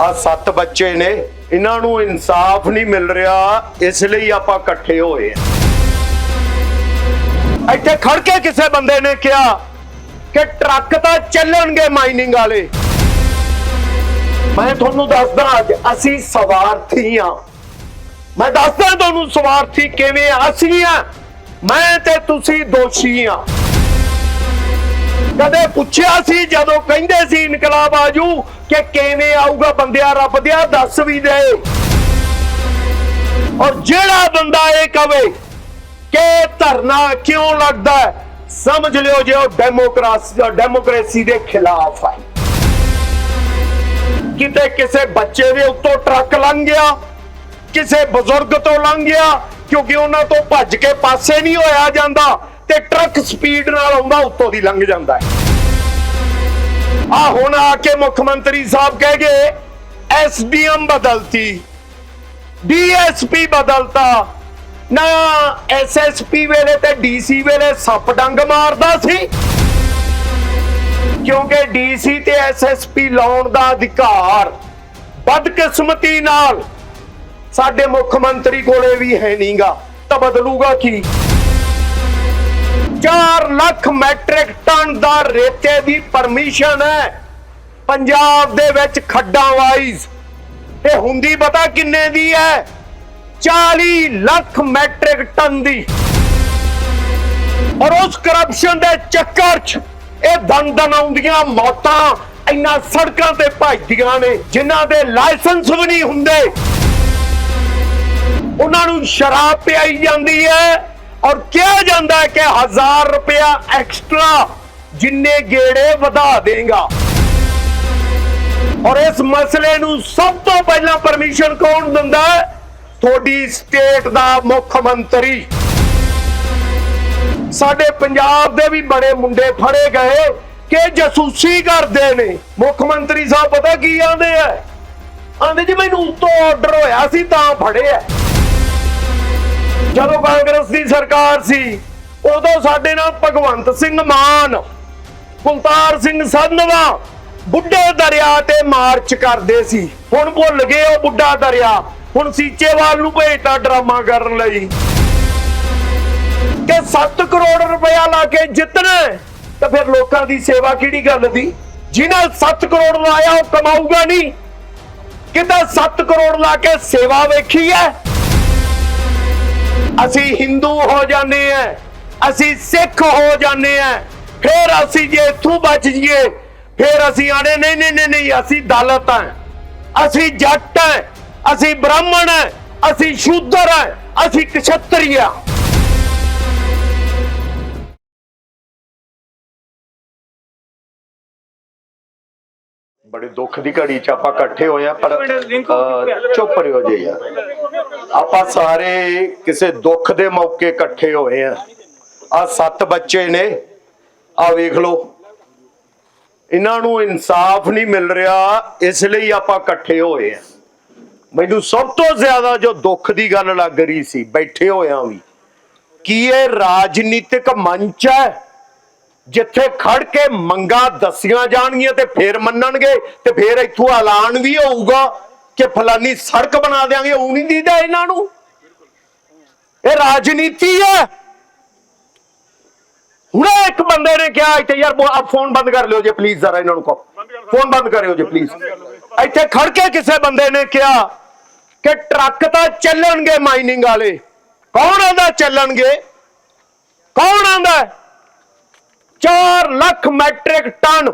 ਆ ਸੱਤ ਬੱਚੇ ਨੇ, ਇਹਨਾਂ ਨੂੰ ਇਨਸਾਫ ਨਹੀਂ ਮਿਲ ਰਿਹਾ, ਇਸ ਲਈ ਆਪਾਂ ਇਕੱਠੇ ਹੋਏ ਆ ਇੱਥੇ ਖੜ ਕੇ ਕਿਸੇ ਬੰਦੇ ਨੇ ਕਿਹਾ ਕਿ ਟਰੱਕ ਤਾਂ ਚੱਲਣਗੇ ਮਾਈਨਿੰਗ ਵਾਲੇ। ਮੈਂ ਤੁਹਾਨੂੰ ਦੱਸਦਾ ਅੱਜ ਅਸੀਂ ਸਵਾਰਥੀ ਆ ਮੈਂ ਦੱਸਦਾ ਤੁਹਾਨੂੰ ਸਵਾਰਥੀ ਕਿਵੇਂ ਆ, ਅਸੀਂ ਆ ਮੈਂ ਤੇ ਤੁਸੀਂ ਦੋਸ਼ੀ ਆ ਕਦੇ ਪੁੱਛਿਆ ਸੀ, ਜਦੋਂ ਕਹਿੰਦੇ ਸੀ ਇਨਕਲਾਬ ਆਜੂ ਕਿ ਕਿਵੇਂ ਆਊਗਾ ਬੰਦਿਆ, ਰੱਬ ਦਿਆ, ਦੱਸ ਵੀ ਦੇ। ਔਰ ਜਿਹੜਾ ਬੰਦਾ ਇਹ ਕਵੇ ਕਿ ਧਰਨਾ ਕਿਉਂ ਲੱਗਦਾ ਸਮਝ ਲਿਓ ਜੇ ਉਹ ਡੈਮੋਕ੍ਰਾਸੀ ਡੈਮੋਕ੍ਰੇਸੀ ਦੇ ਖਿਲਾਫ ਹੈ। ਕਿਤੇ ਕਿਸੇ ਬੱਚੇ ਦੇ ਉੱਤੋਂ ਟਰੱਕ ਲੰਘ ਗਿਆ, ਕਿਸੇ ਬਜ਼ੁਰਗ ਤੋਂ ਲੰਘ ਗਿਆ, ਕਿਉਂਕਿ ਉਹਨਾਂ ਤੋਂ ਭੱਜ ਕੇ ਪਾਸੇ ਨਹੀਂ ਹੋਇਆ ਜਾਂਦਾ। ਤੇ ਟਰੱਕ ਸਪੀਡ ਨਾਲ ਆਉਂਦਾ, ਉੱਤੋਂ ਦੀ ਲੰਘ ਜਾਂਦਾ ਹੈ। ਆ ਹੁਣ ਆ ਕੇ ਮੁੱਖ ਮੰਤਰੀ ਸਾਹਿਬ ਕਹਿ ਗਏ ਐਸਡੀਐਮ ਬਦਲਤੀ ਡੀਐਸਪੀ ਬਦਲਤਾ। ਨਾ ਐਸਐਸਪੀ ਵੇਲੇ ਤੇ ਡੀਸੀ ਵੇਲੇ ਸੱਪ ਡੰਗ ਮਾਰਦਾ ਸੀ। ਕਿਉਂਕਿ ਡੀਸੀ ਤੇ ਐਸਐਸਪੀ ਲਾਉਣ ਦਾ ਅਧਿਕਾਰ ਬਦਕਿਸਮਤੀ ਨਾਲ ਸਾਡੇ ਮੁੱਖ ਮੰਤਰੀ ਕੋਲੇ ਵੀ ਹੈ ਨਹੀਂਗਾ ਤਾਂ ਬਦਲੂਗਾ ਕੀ? 4 ਲੱਖ ਮੈਟ੍ਰਿਕ ਟਨ ਦਾ ਰੇਤੇ ਦੀ ਪਰਮਿਸ਼ਨ ਹੈ। ਪੰਜਾਬ ਦੇ ਵਿੱਚ ਖੱਡਾਂ ਵਾਈਜ਼ ਇਹ ਹੁੰਦੀ ਪਤਾ ਕਿੰਨੇ ਦੀ ਹੈ? 40 ਲੱਖ ਮੈਟ੍ਰਿਕ ਟਨ ਦੀ। ਔਰ ਉਸ ਕਰਪਸ਼ਨ ਦੇ ਚੱਕਰ 'ਚ ਇਹ ਦਨ ਦਨ ਆਉਂਦੀਆਂ, ਮੌਤਾਂ ਇੰਨਾ ਸੜਕਾਂ ਤੇ ਭੱਜਦੀਆਂ ਨੇ, ਜਿਨ੍ਹਾਂ ਦੇ ਲਾਇਸੈਂਸ ਵੀ ਨਹੀਂ ਹੁੰਦੇ। ਉਹਨਾਂ ਨੂੰ ਸ਼ਰਾਬ ਪਿਆਈ ਜਾਂਦੀ ਹੈ। ਔਰ ਕਿਹਾ ਜਾਂਦਾ ਹੈ ਕਿ 1000 ਰੁਪਇਆ ਐਕਸਟਰਾ ਜਿੰਨੇ ਗੇੜੇ ਵਧਾ ਦੇਗਾ। ਔਰ ਇਸ ਮਸਲੇ ਨੂੰ ਸਭ ਤੋਂ ਪਹਿਲਾਂ ਪਰਮਿਸ਼ਨ ਕੌਣ ਦਿੰਦਾ ਹੈ? ਤੁਹਾਡੀ ਸਟੇਟ ਦਾ ਮੁੱਖ ਮੰਤਰੀ। ਸਾਡੇ ਪੰਜਾਬ ਦੇ ਵੀ ਬੜੇ ਮੁੰਡੇ ਫੜੇ ਗਏ ਕਿ ਜਸੂਸੀ ਕਰਦੇ ਨੇ। ਮੁੱਖ ਮੰਤਰੀ ਸਾਹਿਬ ਪਤਾ ਕੀ ਆਂਦੇ ਆ? ਆਂਦੇ ਜੀ ਮੈਨੂੰ ਉੱਤੋਂ ਆਰਡਰ ਹੋਇਆ ਸੀ ਤਾਂ ਫੜਿਆ। ਜਦੋਂ ਕਾਂਗਰਸ ਦੀ ਸਰਕਾਰ ਸੀ, ਉਦੋਂ ਸਾਡੇ ਨਾਲ ਭਗਵੰਤ ਸਿੰਘ ਮਾਨ, ਕੁਲਤਾਰ ਸਿੰਘ ਸੰਧਵਾ ਬੁੱਢੇ ਦਰਿਆ ਤੇ ਮਾਰਚ ਕਰਦੇ ਸੀ। ਹੁਣ ਭੁੱਲ ਗਏ ਉਹ ਬੁੱਢਾ ਦਰਿਆ। ਹੁਣ ਸੀਚੇਵਾਲ ਨੂੰ ਭੇਜਤਾ ਡਰਾਮਾ ਕਰਨ ਲਈ। ਕਿ 7 ਕਰੋੜ ਰੁਪਇਆ ਲਾ ਕੇ ਜਿੱਤਣਾ ਤਾਂ ਫਿਰ ਲੋਕਾਂ ਦੀ ਸੇਵਾ ਕਿਹੜੀ ਗੱਲ ਦੀ? ਜਿਹਨਾਂ 7 ਕਰੋੜ ਲਾਇਆ, ਉਹ ਕਮਾਊਗਾ ਨਹੀਂ। ਕਿਤੇ 7 ਕਰੋੜ ਲਾ ਕੇ ਸੇਵਾ ਵੇਖੀ ਹੈ ਅਸੀਂ ਹਿੰਦੂ ਹੋ ਜਾਂਦੇ ਆ, ਅਸੀਂ ਸਿੱਖ ਹੋ ਜਾਂਦੇ ਆ, ਫਿਰ ਅਸੀਂ ਜੇ ਇੱਥੋਂ ਬਚ ਜਾਈਏ, ਫਿਰ ਅਸੀਂ ਆਣੇ ਨਹੀਂ ਨਹੀਂ ਨਹੀਂ ਨਹੀਂ, ਅਸੀਂ ਦਲਤ ਆ, ਅਸੀਂ ਜੱਟ ਆ, ਅਸੀਂ ਬ੍ਰਾਹਮਣ ਆ, ਅਸੀਂ ਸ਼ੂਦਰ ਆ, ਅਸੀਂ ਕਸ਼ਤਰੀ ਆ। ਬੜੇ ਦੁੱਖ ਦੀ ਘੜੀ ਚ ਆਪਾਂ ਇਕੱਠੇ ਹੋਏ ਆ ਪਰ ਚੁੱਪ ਰਿਓ ਜੇ ਯਾਰ। ਆਪਾਂ ਸਾਰੇ ਕਿਸੇ ਦੁੱਖ ਦੇ ਮੌਕੇ ਇਕੱਠੇ ਹੋਏ ਆ ਆ ਸੱਤ ਬੱਚੇ ਨੇ ਆ ਵੇਖ ਲਓ। ਇਹਨਾਂ ਨੂੰ ਇਨਸਾਫ ਨਹੀਂ ਮਿਲ ਰਿਹਾ ਇਸ ਲਈ ਆਪਾਂ ਇਕੱਠੇ ਹੋਏ ਆ ਮੈਨੂੰ ਸਭ ਤੋਂ ਜ਼ਿਆਦਾ ਜੋ ਦੁੱਖ ਦੀ ਗੱਲ ਲੱਗ ਰਹੀ ਸੀ ਬੈਠੇ ਹੋਇਆਂ ਵੀ ਕੀ ਇਹ ਰਾਜਨੀਤਿਕ ਮੰਚ ਹੈ? ਜਿੱਥੇ ਖੜ ਕੇ ਮੰਗਾਂ ਦੱਸੀਆਂ ਜਾਣਗੀਆਂ ਤੇ ਫੇਰ ਮੰਨਣਗੇ ਤੇ ਫੇਰ ਇੱਥੋਂ ਐਲਾਨ ਵੀ ਹੋਊਗਾ ਕਿ ਫਲਾਨੀ ਸੜਕ ਬਣਾ ਦੇਾਂਗੇ ਉਹ ਨਹੀਂ ਦੀਦਾ ਇਹਨਾਂ ਨੂੰ। ਇਹ ਰਾਜਨੀਤੀ ਹੈ। ਹੁਣ ਇੱਕ ਬੰਦੇ ਨੇ ਕਿਹਾ ਇੱਥੇ, ਯਾਰ ਫੋਨ ਬੰਦ ਕਰ ਲਿਓ ਜੇ ਪਲੀਜ਼ ਜ਼ਰਾ ਇਹਨਾਂ ਨੂੰ ਕਹੋ। ਫੋਨ ਬੰਦ ਕਰਿਓ ਜੇ ਪਲੀਜ਼ ਇੱਥੇ ਖੜ ਕੇ ਕਿਸੇ ਬੰਦੇ ਨੇ ਕਿਹਾ ਕਿ ਟਰੱਕ ਤਾਂ ਚੱਲਣਗੇ ਮਾਈਨਿੰਗ ਵਾਲੇ। ਕੌਣ ਆਂਦਾ ਚੱਲਣਗੇ? ਕੌਣ ਆਂਦਾ? 4 ਲੱਖ ਮੈਟ੍ਰਿਕ ਟਨ।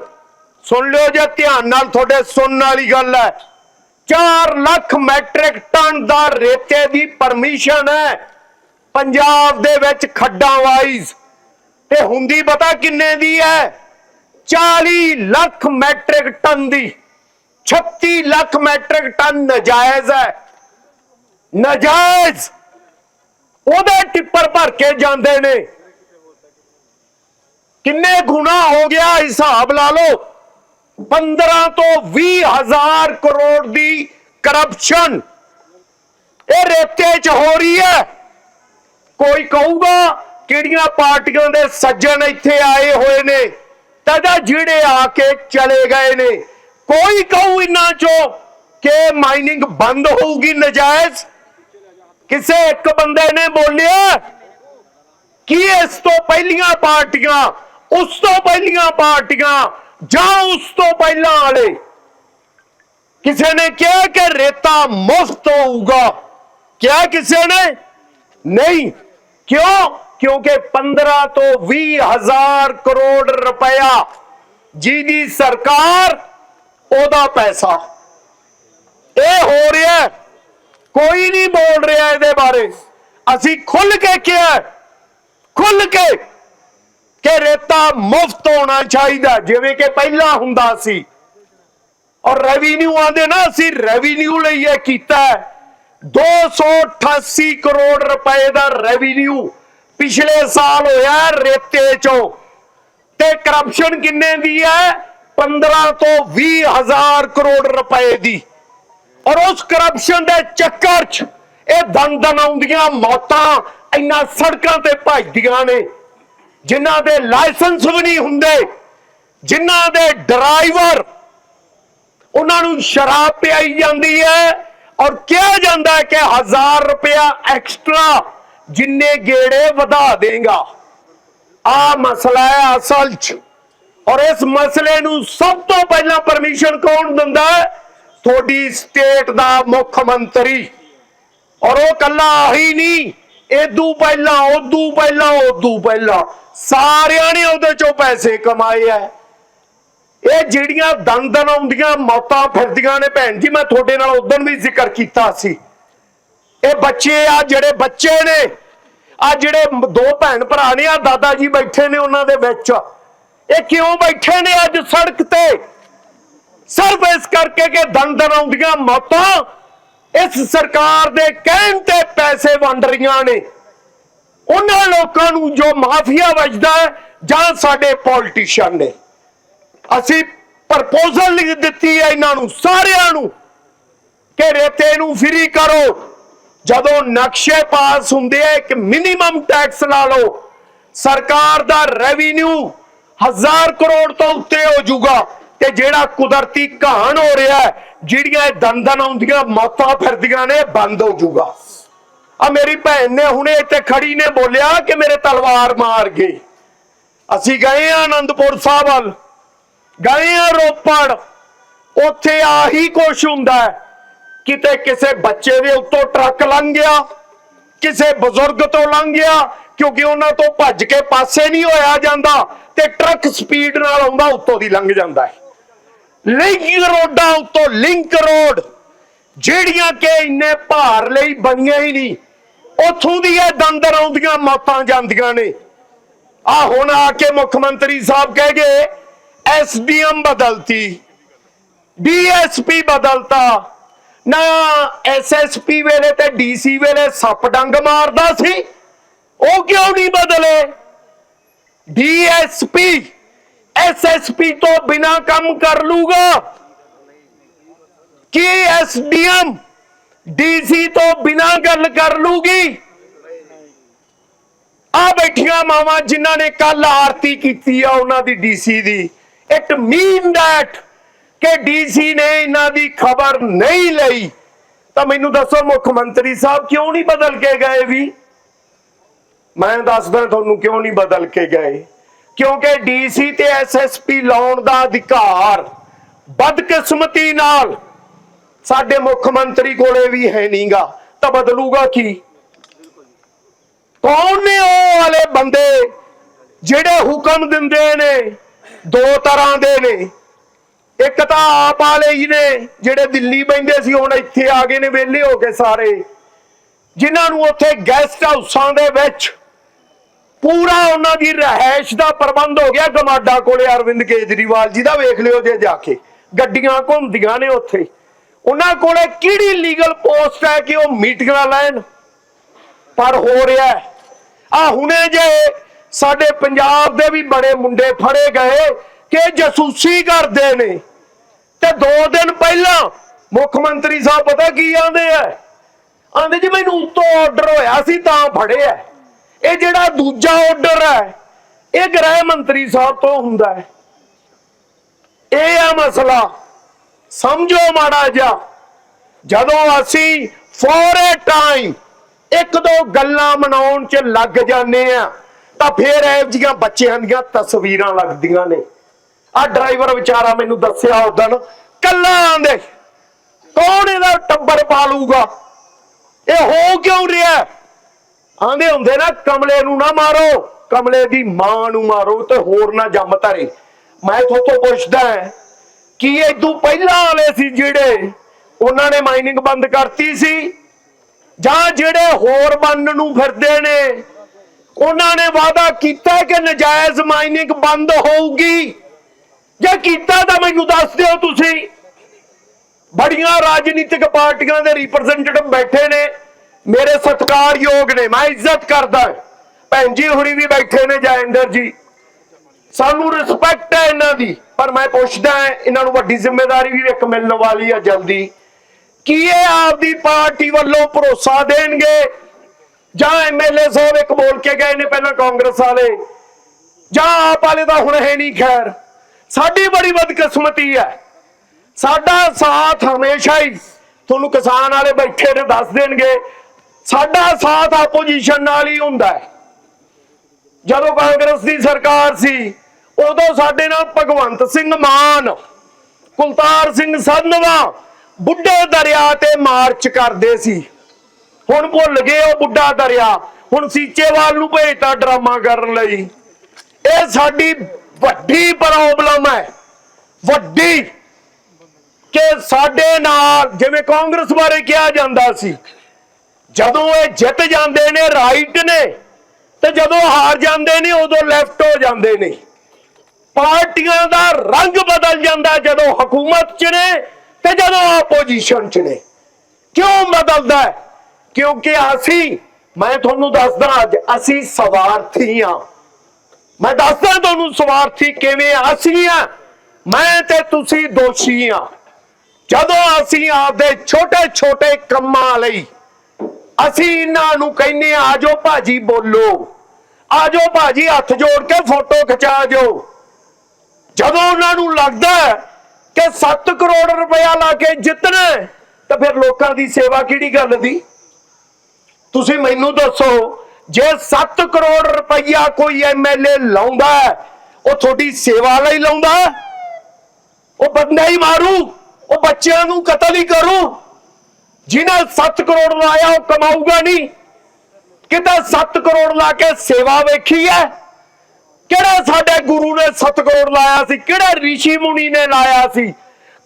ਸੁਣ ਲਿਓ ਜੇ ਧਿਆਨ ਨਾਲ ਤੁਹਾਡੇ ਸੁਣਨ ਵਾਲੀ ਗੱਲ ਹੈ। 4 ਲੱਖ ਮੈਟ੍ਰਿਕ ਟਨ ਦਾ ਰੇਤੇ ਦੀ ਪਰਮਿਸ਼ਨ ਹੈ। ਪੰਜਾਬ ਦੇ ਵਿੱਚ ਖੱਡਾਂ ਵਾਈਜ਼। ਤੇ ਹੁੰਦੀ ਪਤਾ ਕਿੰਨੇ ਦੀ ਹੈ? 40 ਲੱਖ ਮੈਟ੍ਰਿਕ ਟਨ ਦੀ। 36 ਲੱਖ ਮੈਟ੍ਰਿਕ ਟਨ ਨਜਾਇਜ਼ ਹੈ। ਨਜਾਇਜ਼। ਉਹਦੇ ਟਿੱਪਰ ਭਰ ਕੇ ਜਾਂਦੇ ਨੇ। ਕਿੰਨੇ ਗੁਣਾ ਹੋ ਗਿਆ ਹਿਸਾਬ ਲਾ ਲਓ? 15 ਤੋਂ 20 ਹਜ਼ਾਰ ਕਰੋੜ ਦੀ ਕਰਪਸ਼ਨ ਇਹ ਰੇਤੇ 'ਚ ਹੋ ਰਹੀ ਹੈ। ਕੋਈ ਕਹੂਗਾ ਕਿਹੜੀਆਂ ਪਾਰਟੀਆਂ ਦੇ ਸੱਜਣ ਇੱਥੇ ਆਏ ਹੋਏ ਨੇ? ਤਾਂ ਜਿਹੜੇ ਆ ਕੇ ਚਲੇ ਗਏ ਨੇ। ਕੋਈ ਕਹੂ ਇਨਾਂ ਚੋਂ ਕਿ ਮਾਈਨਿੰਗ ਬੰਦ ਹੋਊਗੀ ਨਜਾਇਜ਼? ਕਿਸੇ ਇੱਕ ਬੰਦੇ ਨੇ ਬੋਲਿਆ ਕਿ ਇਸ ਤੋਂ ਪਹਿਲੀਆਂ ਪਾਰਟੀਆਂ ਉਸ ਤੋਂ ਪਹਿਲੀਆਂ ਪਾਰਟੀਆਂ ਜਾਂ ਉਸ ਤੋਂ ਪਹਿਲਾਂ ਵਾਲੇ ਕਿਸੇ ਨੇ ਕਿਹਾ ਕਿ ਰੇਤਾ ਮੁਫਤ ਹੋਊਗਾ ਕਿਹਾ ਕਿਸੇ ਨੇ ਨਹੀਂ ਕਿਉਂ ਕਿਉਂਕਿ 15 ਤੋਂ 20 ਹਜ਼ਾਰ ਕਰੋੜ ਰੁਪਇਆ ਜਿਹਦੀ ਸਰਕਾਰ ਉਹਦਾ ਪੈਸਾ ਇਹ ਹੋ ਰਿਹਾ ਹੈ। ਕੋਈ ਨਹੀਂ ਬੋਲ ਰਿਹਾ ਇਹਦੇ ਬਾਰੇ ਅਸੀਂ ਖੁੱਲ ਕੇ ਕਿਹਾ ਹੈ, ਖੁੱਲ ਕੇ ਕਿ ਰੇਤਾ ਮੁਫਤ ਹੋਣਾ ਚਾਹੀਦਾ, ਜਿਵੇਂ ਕਿ ਪਹਿਲਾਂ ਹੁੰਦਾ ਸੀ। ਔਰ ਰੈਵਨਿਊ ਆਂਦੇ ਨਾ, ਅਸੀਂ ਰੈਵਨਿਊ ਲਈ ਇਹ ਕੀਤਾ ਹੈ। 288 ਕਰੋੜ ਰੁਪਏ ਦਾ ਰੈਵਨਿਊ ਪਿਛਲੇ ਸਾਲ ਹੋਇਆ ਰੇਤੇ ਚੋਂ। ਤੇ ਕਰਪਸ਼ਨ ਕਿੰਨੇ ਦੀ ਹੈ? 15 ਤੋਂ 20 ਹਜ਼ਾਰ ਕਰੋੜ ਰੁਪਏ ਦੀ। ਔਰ ਉਸ ਕਰਪਸ਼ਨ ਦੇ ਚੱਕਰ 'ਚ ਇਹ ਦਨ ਦਨ ਆਉਂਦੀਆਂ, ਮੌਤਾਂ ਇੰਨਾ ਸੜਕਾਂ ਤੇ ਭੱਜਦੀਆਂ ਨੇ। ਜਿਨ੍ਹਾਂ ਦੇ ਲਾਇਸੈਂਸ ਵੀ ਨਹੀਂ ਹੁੰਦੇ, ਜਿਨ੍ਹਾਂ ਦੇ ਡਰਾਈਵਰ, ਉਹਨਾਂ ਨੂੰ ਸ਼ਰਾਬ ਪਿਆਈ ਜਾਂਦੀ ਹੈ ਔਰ ਕਿਹਾ ਜਾਂਦਾ ਹੈ ਕਿ 1000 ਰੁਪਇਆ ਐਕਸਟਰਾ ਜਿੰਨੇ ਗੇੜੇ ਵਧਾ ਦੇਗਾ। ਆ ਮਸਲਾ ਹੈ ਅਸਲ 'ਚ। ਔਰ ਇਸ ਮਸਲੇ ਨੂੰ ਸਭ ਤੋਂ ਪਹਿਲਾਂ ਪਰਮਿਸ਼ਨ ਕੌਣ ਦਿੰਦਾ ਹੈ? ਤੁਹਾਡੀ ਸਟੇਟ ਦਾ ਮੁੱਖ ਮੰਤਰੀ। ਔਰ ਉਹ ਕੱਲਾ ਆਹੀ ਨਹੀਂ ਇਦੋਂ ਪਹਿਲਾਂ ਉਦੋਂ ਪਹਿਲਾਂ ਉਦੋਂ ਪਹਿਲਾਂ। ਸਾਰਿਆਂ ਨੇ ਉਹਦੇ ਚੋਂ ਪੈਸੇ ਕਮਾਏ ਐ। ਇਹ ਜਿਹੜੀਆਂ ਦੰਦਨ ਆਉਂਦੀਆਂ, ਮੌਤਾਂ ਫਿਰਦੀਆਂ ਨੇ ਭੈਣ ਜੀ, ਮੈਂ ਤੁਹਾਡੇ ਨਾਲ ਉਦੋਂ ਵੀ ਜ਼ਿਕਰ ਕੀਤਾ ਸੀ। ਇਹ ਬੱਚੇ ਆ, ਜਿਹੜੇ ਬੱਚੇ ਨੇ, ਆ ਜਿਹੜੇ ਦੋ ਭੈਣ ਭਰਾ ਨੇ, ਆ ਦਾਦਾ ਜੀ ਬੈਠੇ ਨੇ ਉਹਨਾਂ ਦੇ ਵਿੱਚ। ਇਹ ਕਿਉਂ ਬੈਠੇ ਨੇ ਅੱਜ ਸੜਕ ਤੇ? ਸਿਰਫ ਇਸ ਕਰਕੇ ਕਿ ਦੰਦਨ ਆਉਂਦੀਆਂ, ਮੌਤਾਂ ਇਸ ਸਰਕਾਰ ਦੇ ਕਹਿਣ ਤੇ ਪੈਸੇ ਵੰਡ ਰਹੀਆਂ ਨੇ। ਉਹਨਾਂ ਲੋਕਾਂ ਨੂੰ ਜੋ ਮਾਫੀਆ ਵੱਜਦਾ ਜਾਂ ਸਾਡੇ ਪੋਲਿਟਿਸ਼ੀਅਨ ਨੇ। ਅਸੀਂ ਪ੍ਰਪੋਜ਼ਲ ਲਿਖ ਦਿੱਤੀ ਹੈ ਇਹਨਾਂ ਨੂੰ, ਸਾਰਿਆਂ ਨੂੰ, ਕਿ ਰੇਤੇ ਨੂੰ ਫ੍ਰੀ ਕਰੋ। ਜਦੋਂ ਨਕਸ਼ੇ ਪਾਸ ਹੁੰਦੇ ਆ, ਇੱਕ ਮਿਨੀਮਮ ਟੈਕਸ ਲਾ ਲਓ। ਸਰਕਾਰ ਦਾ ਰੈਵਨਿਊ ਹਜ਼ਾਰ ਕਰੋੜ ਤੋਂ ਉੱਤੇ ਹੋ ਜਾਊਗਾ। ਤੇ ਜਿਹੜਾ ਕੁਦਰਤੀ ਘਾਣ ਹੋ ਰਿਹਾ ਜਿਹੜੀਆਂ ਇਹ ਦੰਦਨ ਆਉਂਦੀਆਂ, ਮੌਤਾਂ ਫਿਰਦੀਆਂ ਨੇ, ਬੰਦ ਹੋ ਜਾਊਗਾ। ਆ ਮੇਰੀ ਭੈਣ ਨੇ ਹੁਣੇ ਇੱਥੇ ਖੜੀ ਨੇ ਬੋਲਿਆ ਕਿ ਮੇਰੇ ਤਲਵਾਰ ਮਾਰ ਗਈ। ਅਸੀਂ ਗਏ ਆ ਆਨੰਦਪੁਰ ਸਾਹਿਬ ਵੱਲ। ਗਏ ਆ ਰੋਪੜ। ਉੱਥੇ ਆਹੀ ਕੁਛ ਹੁੰਦਾ ਕਿਤੇ ਕਿਸੇ ਬੱਚੇ ਦੇ ਉੱਤੋਂ ਟਰੱਕ ਲੰਘ ਗਿਆ, ਕਿਸੇ ਬਜ਼ੁਰਗ ਤੋਂ ਲੰਘ ਗਿਆ, ਕਿਉਂਕਿ ਉਹਨਾਂ ਤੋਂ ਭੱਜ ਕੇ ਪਾਸੇ ਨਹੀਂ ਹੋਇਆ ਜਾਂਦਾ ਤੇ ਟਰੱਕ ਸਪੀਡ ਨਾਲ ਆਉਂਦਾ ਉੱਤੋਂ ਦੀ ਲੰਘ ਜਾਂਦਾ ਹੈ। ਲਿੰਕ ਰੋਡਾਂ ਉੱਤੋਂ, ਲਿੰਕ ਰੋਡ, ਜਿਹੜੀਆਂ ਕਿ ਇੰਨੇ ਭਾਰ ਲਈ ਬਣੀਆਂ ਹੀ ਨਹੀਂ ਉੱਥੋਂ ਦੀ ਇਹ ਦੰਦਰ ਆਉਂਦੀਆਂ ਮੌਤਾਂ ਜਾਂਦੀਆਂ ਨੇ। ਆ ਹੁਣ ਆ ਕੇ ਮੁੱਖ ਮੰਤਰੀ ਸਾਹਿਬ ਕਹਿ ਗਏ ਐਸਡੀਐਮ ਬਦਲਤੀ ਡੀਐਸਪੀ ਬਦਲਤਾ। ਨਾ ਐਸਐਸਪੀ ਵੇਲੇ ਤੇ ਡੀਸੀ ਵੇਲੇ ਸੱਪ ਡੰਗ ਮਾਰਦਾ ਸੀ, ਉਹ ਕਿਉਂ ਨਹੀਂ ਬਦਲੇ? ਡੀਐਸਪੀ ਐਸਐਸਪੀ ਤੋਂ ਬਿਨਾ ਕੰਮ ਕਰ ਲੂਗਾ। ਕੀ ਐਸਡੀਐਮ ਡੀਸੀ ਤੋਂ ਬਿਨਾਂ ਗੱਲ ਕਰ ਲੂਗੀ। ਆ ਬੈਠੀਆਂ ਮਾਵਾਂ ਜਿਨ੍ਹਾਂ ਨੇ ਕੱਲ ਆਰਤੀ ਕੀਤੀ ਆ ਉਹਨਾਂ ਦੀ ਡੀਸੀ ਦੀ। ਇਟ ਮੀਨ ਦੈਟ ਕਿ ਡੀਸੀ ਨੇ ਇਹਨਾਂ ਦੀ ਖਬਰ ਨਹੀਂ ਲਈ। ਤਾਂ ਮੈਨੂੰ ਦੱਸੋ ਮੁੱਖ ਮੰਤਰੀ ਸਾਹਿਬ ਕਿਉਂ ਨਹੀਂ ਬਦਲ ਕੇ ਗਏ ਵੀ? ਮੈਂ ਦੱਸਦਾ ਤੁਹਾਨੂੰ ਕਿਉਂ ਨਹੀਂ ਬਦਲ ਕੇ ਗਏ। ਕਿਉਂਕਿ ਡੀਸੀ ਤੇ ਐਸਐਸਪੀ ਲਾਉਣ ਦਾ ਅਧਿਕਾਰ ਬਦਕਿਸਮਤੀ ਨਾਲ ਸਾਡੇ ਮੁੱਖ ਮੰਤਰੀ ਕੋਲੇ ਵੀ ਹੈ ਨਹੀਂਗਾ ਤਾਂ ਬਦਲੂਗਾ ਕੀ? ਕੌਣ ਨੇ ਉਹ ਵਾਲੇ ਬੰਦੇ ਜਿਹੜੇ ਹੁਕਮ ਦਿੰਦੇ ਨੇ, ਦੋ ਤਰ੍ਹਾਂ ਦੇ ਨੇ। ਇੱਕ ਤਾਂ ਆਪ ਵਾਲੇ ਹੀ ਨੇ, ਜਿਹੜੇ ਦਿੱਲੀ ਬੈਂਦੇ ਸੀ, ਹੁਣ ਇੱਥੇ ਆ ਗਏ ਨੇ, ਵਿਹਲੇ ਹੋ ਗਏ ਸਾਰੇ। ਜਿਨ੍ਹਾਂ ਨੂੰ ਉੱਥੇ ਗੈਸਟ ਹਾਊਸਾਂ ਦੇ ਵਿੱਚ ਪੂਰਾ ਉਹਨਾਂ ਦੀ ਰਹਿائش ਦਾ ਪ੍ਰਬੰਧ ਹੋ ਗਿਆ, ਗਮਾਡਾ ਕੋਲੇ ਅਰਵਿੰਦ ਕੇਜਰੀਵਾਲ ਜੀ ਦਾ, ਵੇਖ ਲਿਓ ਜੇ ਜਾ ਕੇ। ਗੱਡੀਆਂ ਘੁੰਮਦੀਆਂ ਨੇ ਉੱਥੇ। ਉਹਨਾਂ ਕੋਲੇ ਕਿਹੜੀ ਲੀਗਲ ਪੋਸਟ ਹੈ ਕਿ ਉਹ ਮੀਟਿੰਗਾਂ ਲੈਣ? ਪਰ ਹੋ ਰਿਹਾ ਆ ਹੁਣੇ ਜੇ ਸਾਡੇ ਪੰਜਾਬ ਦੇ ਵੀ ਬੜੇ ਮੁੰਡੇ ਫੜੇ ਗਏ ਕਿ ਜਸੂਸੀ ਕਰਦੇ ਨੇ। ਤੇ ਦੋ ਦਿਨ ਪਹਿਲਾਂ ਮੁੱਖ ਮੰਤਰੀ ਸਾਹਿਬ ਪਤਾ ਕੀ ਆਂਦੇ ਆ? ਆਂਦੇ ਜੀ ਮੈਨੂੰ ਉੱਤੋਂ ਆਰਡਰ ਹੋਇਆ ਸੀ ਤਾਂ ਫੜਿਆ ਇਹ ਜਿਹੜਾ ਦੂਜਾ ਆਰਡਰ ਹੈ, ਇਹ ਗ੍ਰਹਿ ਮੰਤਰੀ ਸਾਹਿਬ ਤੋਂ ਹੁੰਦਾ ਹੈ। ਇਹ ਆ ਮਸਲਾ। ਸਮਝੋ ਮਾੜਾ ਜਿਹਾ। ਜਦੋਂ ਅਸੀਂ ਫੋਰ ਏ ਟਾਈਮ ਇੱਕ ਦੋ ਗੱਲਾਂ ਮਨਾਉਣ ਚ ਲੱਗ ਜਾਂਦੇ ਆ ਤਾਂ ਫੇਰ ਇਹ ਜੀਆਂ ਬੱਚਿਆਂ ਦੀਆਂ ਤਸਵੀਰਾਂ ਲੱਗਦੀਆਂ ਨੇ। ਆ ਡਰਾਈਵਰ ਵਿਚਾਰਾ ਮੈਨੂੰ ਦੱਸਿਆ ਉਦਣ ਕੱਲਾ ਆਂਦੇ ਕੌਣ ਇਹਦਾ ਟੱਬਰ ਪਾਲੂਗਾ? ਇਹ ਹੋ ਕਿਉਂ ਰਿਹਾ? ਆਂਦੇ ਹੁੰਦੇ ਨਾ, ਕਮਲੇ ਨੂੰ ਨਾ ਮਾਰੋ, ਕਮਲੇ ਦੀ ਮਾਂ ਨੂੰ ਮਾਰੋ ਤੇ ਹੋਰ ਨਾ ਜੰਮ ਧਰੇ। ਮੈਂ ਤੁਹਾਤੋਂ ਪੁੱਛਦਾ ਹਾਂ ਕੀ ਇਦੋਂ ਪਹਿਲਾਂ ਵਾਲੇ ਸੀ ਜਿਹੜੇ ਉਹਨਾਂ ਨੇ ਮਾਈਨਿੰਗ ਬੰਦ ਕਰਤੀ ਸੀ? ਜਾਂ ਜਿਹੜੇ ਹੋਰ ਬੰਨ ਨੂੰ ਫਿਰਦੇ ਨੇ, ਉਹਨਾਂ ਨੇ ਵਾਅਦਾ ਕੀਤਾ ਕਿ ਨਜਾਇਜ਼ ਮਾਈਨਿੰਗ ਬੰਦ ਹੋਊਗੀ? ਜੇ ਕੀਤਾ ਤਾਂ ਮੈਨੂੰ ਦੱਸ ਦਿਓ ਤੁਸੀਂ। ਬੜੀਆਂ ਰਾਜਨੀਤਿਕ ਪਾਰਟੀਆਂ ਦੇ ਰਿਪਰੈਜ਼ੈਂਟੇਟਿਵ ਬੈਠੇ ਨੇ, ਮੇਰੇ ਸਤਿਕਾਰਯੋਗ ਨੇ, ਮੈਂ ਇੱਜ਼ਤ ਕਰਦਾ। ਭੈਣ ਜੀ ਹੁਣੀ ਵੀ ਬੈਠੇ ਨੇ ਜੈਂਦਰ ਜੀ। ਸਾਨੂੰ ਰਿਸਪੈਕਟ ਹੈ ਇਹਨਾਂ ਦੀ। ਪਰ ਮੈਂ ਪੁੱਛਦਾ ਇਹਨਾਂ ਨੂੰ ਵੱਡੀ ਜ਼ਿੰਮੇਵਾਰੀ ਵੀ ਇੱਕ ਮਿਲਣ ਵਾਲੀ ਹੈ ਜਲਦੀ। ਕੀ ਇਹ ਆਪਦੀ ਪਾਰਟੀ ਵੱਲੋਂ ਭਰੋਸਾ ਦੇਣਗੇ? ਜਾਂ ਐਮਐਲਏ ਸਾਹਿਬ ਇੱਕ ਬੋਲ ਕੇ ਗਏ ਨੇ ਪਹਿਲਾਂ ਕਾਂਗਰਸ ਵਾਲੇ? ਜਾਂ ਆਪ ਵਾਲੇ ਤਾਂ ਹੁਣ ਹੈ ਨਹੀਂ, ਖੈਰ। ਸਾਡੀ ਬੜੀ ਬਦਕਿਸਮਤੀ ਹੈ ਸਾਡਾ ਸਾਥ ਹਮੇਸ਼ਾ ਹੀ ਤੁਹਾਨੂੰ ਕਿਸਾਨ ਵਾਲੇ ਬੈਠੇ ਨੇ, ਦੱਸ ਦੇਣਗੇ। ਸਾਡਾ ਸਾਥ ਆਪੋਜੀਸ਼ਨ ਨਾਲ ਹੀ ਹੁੰਦਾ ਜਦੋਂ ਕਾਂਗਰਸ ਦੀ ਸਰਕਾਰ ਸੀ ਉਦੋਂ ਸਾਡੇ ਨਾਲ ਭਗਵੰਤ ਸਿੰਘ ਮਾਨ, ਕੁਲਤਾਰ ਸਿੰਘ ਸੰਧਵਾ ਬੁੱਢੇ ਦਰਿਆ ਤੇ ਮਾਰਚ ਕਰਦੇ ਸੀ। ਹੁਣ ਭੁੱਲ ਗਏ ਉਹ ਬੁੱਢਾ ਦਰਿਆ। ਹੁਣ ਸੀਚੇਵਾਲ ਨੂੰ ਭੇਜਤਾ ਡਰਾਮਾ ਕਰਨ ਲਈ। ਇਹ ਸਾਡੀ ਵੱਡੀ ਪ੍ਰੋਬਲਮ ਹੈ। ਵੱਡੀ ਕਿ ਸਾਡੇ ਨਾਲ ਜਿਵੇਂ ਕਾਂਗਰਸ ਬਾਰੇ ਕਿਹਾ ਜਾਂਦਾ ਸੀ, ਜਦੋਂ ਇਹ ਜਿੱਤ ਜਾਂਦੇ ਨੇ ਰਾਈਟ ਨੇ, ਤੇ ਜਦੋਂ ਹਾਰ ਜਾਂਦੇ ਨੇ, ਉਦੋਂ ਲੈਫਟ ਹੋ ਜਾਂਦੇ ਨੇ। ਪਾਰਟੀਆਂ ਦਾ ਰੰਗ ਬਦਲ ਜਾਂਦਾ ਜਦੋਂ ਹਕੂਮਤ 'ਚ ਨੇ ਤੇ ਜਦੋਂ ਆਪੋਜੀਸ਼ਨ 'ਚ ਨੇ ਕਿਉਂ ਬਦਲਦਾ ਕਿਉਂਕਿ ਅਸੀਂ, ਮੈਂ ਤੁਹਾਨੂੰ ਦੱਸਦਾ ਅੱਜ, ਅਸੀਂ ਸਵਾਰਥੀ ਆ ਮੈਂ ਦੱਸਦਾ ਤੁਹਾਨੂੰ ਸਵਾਰਥੀ ਕਿਵੇਂ ਅਸੀਂ ਆ, ਮੈਂ ਤੇ ਤੁਸੀਂ ਦੋਸ਼ੀ ਆ ਜਦੋਂ ਅਸੀਂ ਆਪਦੇ ਛੋਟੇ ਛੋਟੇ ਕੰਮਾਂ ਲਈ, ਅਸੀਂ ਇਹਨਾਂ ਨੂੰ ਕਹਿੰਨੇ ਆ ਆਜੋ ਭਾਜੀ ਬੋਲੋ। ਆਜੋ ਭਾਜੀ, ਹੱਥ ਜੋੜ ਕੇ ਫੋਟੋ ਖਿਚਾ ਜੋ ਜਦੋਂ ਉਹਨਾਂ ਨੂੰ ਲੱਗਦਾ ਕਿ 7 ਕਰੋੜ ਰੁਪਇਆ ਲਾ ਕੇ ਜਿੱਤਣਾ, ਤਾਂ ਫਿਰ ਲੋਕਾਂ ਦੀ ਸੇਵਾ ਕਿਹੜੀ ਗੱਲ ਦੀ? ਤੁਸੀਂ ਮੈਨੂੰ ਦੱਸੋ, ਜੇ 7 ਕਰੋੜ ਰੁਪਇਆ ਕੋਈ ਐਮਐਲਏ ਲਾਉਂਦਾ ਉਹ ਤੁਹਾਡੀ ਸੇਵਾ ਲਈ ਲਾਉਂਦਾ ਉਹ ਬੰਦਾ ਹੀ ਮਾਰੂ, ਉਹ ਬੱਚਿਆਂ ਨੂੰ ਕਤਲ ਹੀ ਕਰੂ। ਜਿਹਨੇ 7 ਕਰੋੜ ਲਾਇਆ, ਉਹ ਕਮਾਊਗਾ ਨਹੀਂ। ਕਿਤੇ 7 ਕਰੋੜ ਲਾ ਕੇ ਸੇਵਾ ਵੇਖੀ ਹੈ? ਕਿਹੜਾ ਸਾਡੇ ਗੁਰੂ ਨੇ 7 ਕਰੋੜ ਲਾਇਆ ਸੀ? ਕਿਹੜਾ ઋષਿ ਮੁਨੀ ਨੇ ਲਾਇਆ ਸੀ?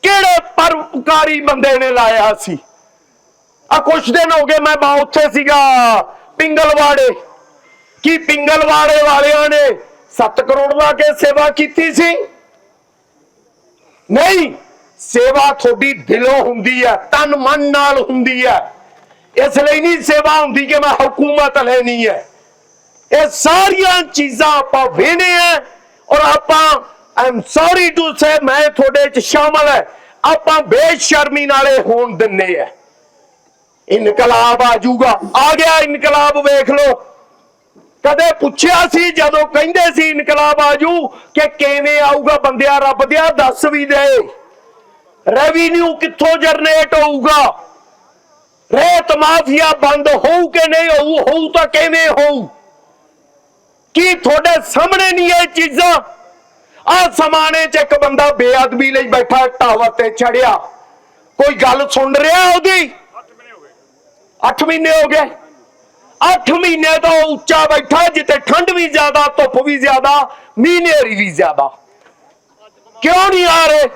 ਕਿਹੜੇ ਪਰਉਪਕਾਰੀ ਬੰਦੇ ਨੇ ਲਾਇਆ ਸੀ? ਆ ਕੁਛ ਦਿਨ ਹੋ ਗਏ ਮੈਂ ਬਾ ਉੱਥੇ ਸੀਗਾ, ਪਿੰਗਲਵਾੜੇ। ਕੀ ਪਿੰਗਲਵਾੜੇ ਵਾਲਿਆਂ ਨੇ 7 ਕਰੋੜ ਲਾ ਕੇ ਸੇਵਾ ਕੀਤੀ ਸੀ? ਨਹੀਂ, ਸੇਵਾ ਤੁਹਾਡੀ ਦਿਲੋਂ ਹੁੰਦੀ ਹੈ, ਤਨ ਮਨ ਨਾਲ ਹੁੰਦੀ ਹੈ। ਇਸ ਲਈ ਨਹੀਂ ਸੇਵਾ ਹੁੰਦੀ ਕਿ ਮੈਂ ਹਕੂਮਤ ਲੈਣੀ ਹੈ। ਇਹ ਸਾਰੀਆਂ ਚੀਜ਼ਾਂ ਆਪਾਂ ਵੇਨੇ ਆ ਔਰ ਆਪਾਂ ਆਮ ਸੌਰੀ ਟੂ ਸੇ ਮੈਂ ਤੁਹਾਡੇ ਚ ਸ਼ਾਮਲ ਹੈ ਆਪਾਂ ਬੇਸ਼ਰਮੀ ਨਾਲੇ ਹੋਣ ਦਿੰਨੇ ਆ। ਇਨਕਲਾਬ ਆ ਜਾਊਗਾ। ਆ ਗਿਆ ਇਨਕਲਾਬ, ਵੇਖ ਲਓ। ਕਦੇ ਪੁੱਛਿਆ ਸੀ, ਜਦੋਂ ਕਹਿੰਦੇ ਸੀ ਇਨਕਲਾਬ ਆਜੂ ਕਿ ਕਿਵੇਂ ਆਊਗਾ ਬੰਦਿਆ, ਰੱਬ ਦਿਆ, ਦੱਸ ਵੀ ਦੇ। ਰੈਵਨਿਊ ਕਿੱਥੋਂ ਜਨਰੇਟ ਹੋਊਗਾ? ਰੇਤ ਮਾਫੀਆ ਬੰਦ ਹੋਊ ਕਿ ਨਹੀਂ ਹੋਊ? ਹੋਊ ਤਾਂ ਕਿਵੇਂ ਹੋਊ? ਕੀ ਤੁਹਾਡੇ ਸਾਹਮਣੇ ਨਹੀਂ ਇਹ ਚੀਜ਼ਾਂ? ਆ ਸਮਾਣੇ ਚ ਇੱਕ ਬੰਦਾ ਬੇਅਦਬੀ ਲਈ ਬੈਠਾ ਟਾਵਰ ਤੇ ਚੜਿਆ। ਕੋਈ ਗੱਲ ਸੁਣ ਰਿਹਾ ਉਹਦੀ? 8 ਮਹੀਨੇ ਹੋ ਗਏ। 8 ਮਹੀਨੇ ਤੋਂ ਉੱਚਾ ਬੈਠਾ, ਜਿੱਥੇ ਠੰਡ ਵੀ ਜ਼ਿਆਦਾ, ਧੁੱਪ ਵੀ ਜ਼ਿਆਦਾ ਮੀਂਹ ਹਨੇਰੀ ਵੀ ਜ਼ਿਆਦਾ। ਕਿਉਂ ਨਹੀਂ ਆ ਰਹੇ?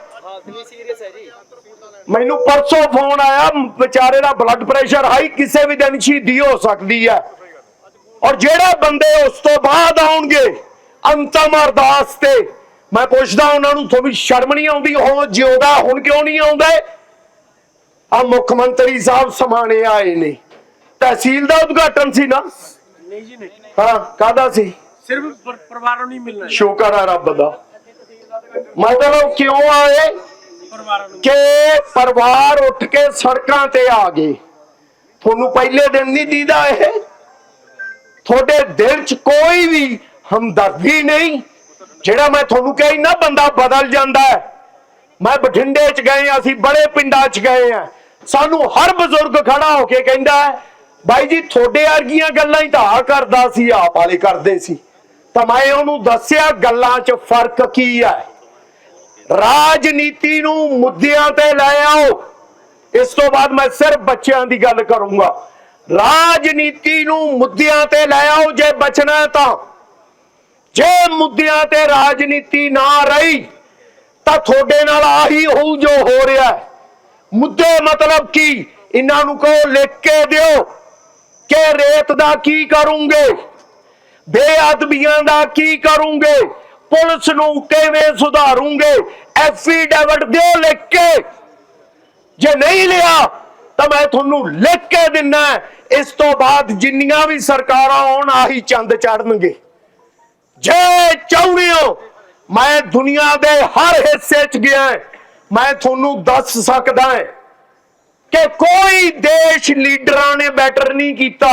ਮੈਨੂੰ ਪਰਸੋਂ ਫੋਨ ਆਇਆ, ਵਿਚਾਰੇ ਦਾ ਬਲੱਡ ਪ੍ਰੈਸ਼ਰ ਹਾਈ ਕਿਸੇ ਵੀ ਦਿਨ ਸ਼ਹੀਦੀ ਹੋ ਸਕਦੀ ਹੈ। ਔਰ ਜਿਹੜੇ ਬੰਦੇ ਉਸ ਤੋਂ ਬਾਅਦ ਆਉਣਗੇ ਅੰਤਮ ਅਰਦਾਸ ਤੇ ਮੈਂ ਪੁੱਛਦਾ ਉਹਨਾਂ ਨੂੰ ਤੁਹਾਨੂੰ ਸ਼ਰਮ ਨਹੀਂ ਆਉਂਦੀ? ਉਹ ਜਿਉਂਦਾ ਹੁਣ ਕਿਉਂ ਨਹੀਂ ਆਉਂਦੇ? ਆ ਮੁੱਖ ਮੰਤਰੀ ਸਾਹਿਬ ਸਮਾਣੇ ਆਏ ਨੇ। ਤਹਿਸੀਲ ਦਾ ਉਦਘਾਟਨ ਸੀ ਨਾ? ਨਹੀਂ ਜੀ ਨਹੀਂ। ਹਾਂ ਕਾਦਾ ਸੀ? ਸਿਰਫ ਪਰ- ਪਰਿਵਾਰਾਂ ਨੂੰ ਹੀ ਮਿਲਣਾ ਹੈ ਸ਼ੁਕਰ ਆ ਰੱਬ ਦਾ। ਮਤਲਬ ਕਿਉਂ ਆਏ? ਕਿ ਪਰਿਵਾਰ ਉੱਠ ਕੇ ਸੜਕਾਂ ਤੇ ਆ ਗਏ। ਤੁਹਾਨੂੰ ਪਹਿਲੇ ਦਿਨ ਨਹੀਂ ਦੀਦਾ ਇਹ? ਤੁਹਾਡੇ ਦਿਲ 'ਚ ਕੋਈ ਵੀ ਹਮਦਰਦੀ ਨਹੀਂ ਜਿਹੜਾ ਮੈਂ ਤੁਹਾਨੂੰ ਕਹੀ ਨਾ ਬੰਦਾ ਬਦਲ ਜਾਂਦਾ ਹੈ। ਮੈਂ ਬਠਿੰਡੇ 'ਚ ਗਏ ਹਾਂ, ਅਸੀਂ ਬੜੇ ਪਿੰਡਾਂ 'ਚ ਗਏ ਆ ਸਾਨੂੰ ਹਰ ਬਜ਼ੁਰਗ ਖੜਾ ਹੋ ਕੇ ਕਹਿੰਦਾ ਬਾਈ ਜੀ ਤੁਹਾਡੇ ਵਰਗੀਆਂ ਗੱਲਾਂ ਹੀ ਤਾਂ ਆ ਕਰਦਾ ਸੀ ਆਪ ਵਾਲੇ ਕਰਦੇ ਸੀ। ਤਾਂ ਮੈਂ ਉਹਨੂੰ ਦੱਸਿਆ ਗੱਲਾਂ 'ਚ ਫ਼ਰਕ ਕੀ ਹੈ? ਰਾਜਨੀਤੀ ਨੂੰ ਮੁੱਦਿਆਂ ਤੇ ਲੈ ਆਓ। ਇਸ ਤੋਂ ਬਾਅਦ ਮੈਂ ਸਿਰਫ ਬੱਚਿਆਂ ਦੀ ਗੱਲ ਕਰੂੰਗਾ। ਰਾਜਨੀਤੀ ਨੂੰ ਮੁੱਦਿਆਂ ਤੇ ਲੈ ਆਓ, ਜੇ ਬਚਣਾ ਤਾਂ। ਜੇ ਮੁੱਦਿਆਂ ਤੇ ਰਾਜਨੀਤੀ ਨਾ ਰਹੀ, ਤਾਂ ਤੁਹਾਡੇ ਨਾਲ ਆਹੀ ਹੋਊ ਜੋ ਹੋ ਰਿਹਾ ਮੁੱਦੇ ਮਤਲਬ ਕੀ? ਇਹਨਾਂ ਨੂੰ ਕਹੋ, ਲਿਖ ਕੇ ਦਿਓ ਕਿ ਰੇਤ ਦਾ ਕੀ ਕਰੂੰਗੇ? ਬੇਅਦਬੀਆਂ ਦਾ ਕੀ ਕਰੂੰਗੇ? ਪੁਲਿਸ ਨੂੰ ਕਿਵੇਂ ਸੁਧਾਰੂਗੇ? ਐਫੀਡੇਵਿਟ ਦਿਓ ਲਿਖ ਕੇ। ਜੇ ਨਹੀਂ ਲਿਆ, ਤਾਂ ਮੈਂ ਤੁਹਾਨੂੰ ਲਿਖ ਕੇ ਦਿੰਨਾ ਇਸ ਤੋਂ ਬਾਅਦ ਜਿੰਨੀਆਂ ਵੀ ਸਰਕਾਰਾਂ ਆਉਣ, ਆਹੀ ਚੰਦ ਚੜਨਗੇ ਜੇ ਚਾਹੁੰਦੇ ਹੋ, ਮੈਂ ਦੁਨੀਆ ਦੇ ਹਰ ਹਿੱਸੇ 'ਚ ਗਿਆ ਮੈਂ ਤੁਹਾਨੂੰ ਦੱਸ ਸਕਦਾ ਹਾਂ ਕਿ ਕੋਈ ਦੇਸ਼ ਲੀਡਰਾਂ ਨੇ ਬੈਟਰ ਨਹੀਂ ਕੀਤਾ,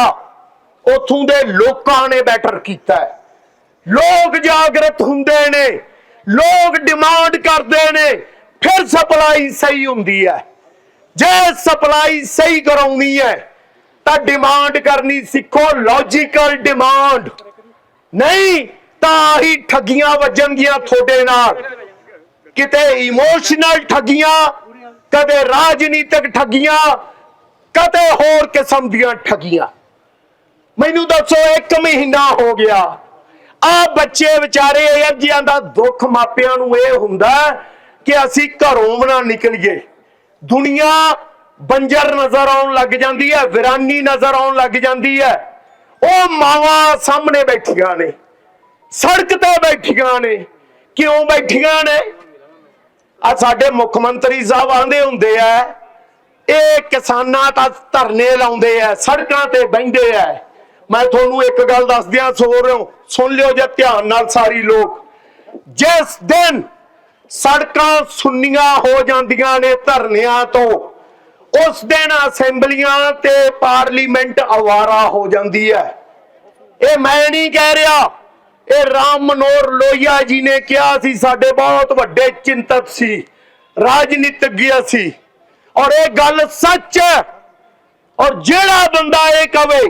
ਉਥੋਂ ਦੇ ਲੋਕਾਂ ਨੇ ਬੈਟਰ ਕੀਤਾ ਲੋਕ ਜਾਗਰਤ ਹੁੰਦੇ ਨੇ, ਲੋਕ ਡਿਮਾਂਡ ਕਰਦੇ ਨੇ, ਫਿਰ ਸਪਲਾਈ ਸਹੀ ਹੁੰਦੀ ਹੈ। ਜੇ ਸਪਲਾਈ ਸਹੀ ਕਰਾਉਣੀ ਹੈ ਤਾਂ ਡਿਮਾਂਡ ਕਰਨੀ ਸਿੱਖੋ ਲੌਜੀਕਲ ਡਿਮਾਂਡ ਨਹੀਂ, ਤਾਂ ਹੀ ਠੱਗੀਆਂ ਵੱਜਣਗੀਆਂ ਤੁਹਾਡੇ ਨਾਲ। ਕਿਤੇ ਇਮੋਸ਼ਨਲ ਠੱਗੀਆਂ, ਕਦੇ ਰਾਜਨੀਤਿਕ ਠੱਗੀਆਂ, ਕਦੇ ਹੋਰ ਕਿਸਮ ਦੀਆਂ ਠੱਗੀਆਂ। ਮੈਨੂੰ ਦੱਸੋ, ਇੱਕ ਮਹੀਨਾ ਹੋ ਗਿਆ। ਆ ਬੱਚੇ ਵਿਚਾਰੇ ਇਹ ਜਿਹਾਂ ਦਾ ਦੁੱਖ ਮਾਪਿਆਂ ਨੂੰ ਇਹ ਹੁੰਦਾ ਕਿ ਅਸੀਂ ਘਰੋਂ ਬਣਾ ਨਿਕਲੀਏ। ਦੁਨੀਆ ਬੰਜਰ ਨਜ਼ਰ ਆਉਣ ਲੱਗ ਜਾਂਦੀ ਹੈ, ਵਿਰਾਨੀ ਨਜ਼ਰ ਆਉਣ ਲੱਗ ਜਾਂਦੀ ਹੈ। ਉਹ ਮਾਵਾਂ ਸਾਹਮਣੇ ਬੈਠੀਆਂ ਨੇ, ਸੜਕ ਤੇ ਬੈਠੀਆਂ ਨੇ। ਕਿਉਂ ਬੈਠੀਆਂ ਨੇ? ਆ ਸਾਡੇ ਮੁੱਖ ਮੰਤਰੀ ਸਾਹਿਬ ਆਂਦੇ ਹੁੰਦੇ ਆ, ਇਹ ਕਿਸਾਨਾਂ ਤਾਂ ਧਰਨੇ ਲਾਉਂਦੇ ਆ, ਸੜਕਾਂ ਤੇ ਬਹਿੰਦੇ ਆ। ਮੈਂ ਤੁਹਾਨੂੰ ਇੱਕ ਗੱਲ ਦੱਸ ਦਿਆਂ ਸੋ ਰਿਓ ਸੁਣ ਲਿਓ ਜੇ ਧਿਆਨ ਨਾਲ ਸਾਰੀ ਲੋਕ। ਜਿਸ ਦਿਨ ਸੜਕਾਂ ਸੁੰਨੀਆਂ ਹੋ ਜਾਂਦੀਆਂ ਨੇ ਧਰਨਿਆਂ ਤੋਂ ਉਸ ਦਿਨ ਅਸੈਂਬਲੀਆਂ ਤੇ ਪਾਰਲੀਮੈਂਟ ਆਵਾਰਾ ਹੋ ਜਾਂਦੀ ਹੈ। ਇਹ ਮੈਂ ਨਹੀਂ ਕਹਿ ਰਿਹਾ, ਇਹ ਰਾਮ ਮਨੋਹਰ ਲੋਹੀਆ ਜੀ ਨੇ ਕਿਹਾ ਸੀ, ਸਾਡੇ ਬਹੁਤ ਵੱਡੇ ਚਿੰਤਕ ਸੀ ਰਾਜਨੀਤਿਗਿ ਸੀ। ਔਰ ਇਹ ਗੱਲ ਸੱਚ ਹੈ। ਔਰ ਜਿਹੜਾ ਬੰਦਾ ਇਹ ਕਵੇ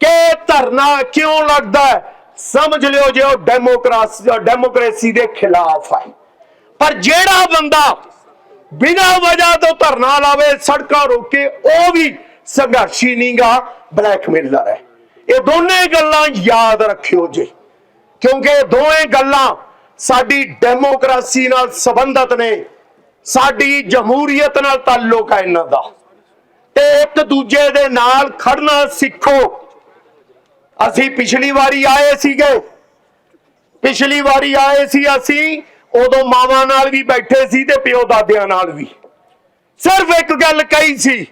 ਕਿ ਧਰਨਾ ਕਿਉਂ ਲੱਗਦਾ ਸਮਝ ਲਿਓ ਜੇ ਉਹ ਡੈਮੋਕ੍ਰਾਸੀ ਡੈਮੋਕ੍ਰੇਸੀ ਦੇ ਖਿਲਾਫ ਹੈ। ਪਰ ਜਿਹੜਾ ਬੰਦਾ ਬਿਨਾਂ ਵਜ੍ਹਾ ਤੋਂ ਧਰਨਾ ਲਾਵੇ, ਸੜਕਾਂ ਰੋਕੇ, ਉਹ ਵੀ ਸੰਘਰਸ਼ੀ ਨਹੀਂਗਾ ਬਲੈਕਮੇਲਰ ਹੈ ਇਹ ਦੋਨੇ ਗੱਲਾਂ ਯਾਦ ਰੱਖਿਓ ਜੀ। ਕਿਉਂਕਿ ਦੋਵੇਂ ਗੱਲਾਂ ਸਾਡੀ ਡੈਮੋਕ੍ਰਾਸੀ ਨਾਲ ਸੰਬੰਧਿਤ ਨੇ, ਸਾਡੀ ਜਮਹੂਰੀਅਤ ਨਾਲ ਤਾਲੁਕ ਹੈ ਇਹਨਾਂ ਦਾ। ਤੇ ਇੱਕ ਦੂਜੇ ਦੇ ਨਾਲ ਖੜਨਾ ਸਿੱਖੋ। ਅਸੀਂ ਪਿਛਲੀ ਵਾਰੀ ਆਏ ਸੀਗੇ। ਪਿਛਲੀ ਵਾਰੀ ਆਏ ਸੀ ਅਸੀਂ ਉਦੋਂ ਮਾਵਾਂ ਨਾਲ ਵੀ ਬੈਠੇ ਸੀ ਤੇ ਪਿਓ ਦਾਦਿਆਂ ਨਾਲ ਵੀ। ਸਿਰਫ ਇੱਕ ਗੱਲ ਕਹੀ ਸੀ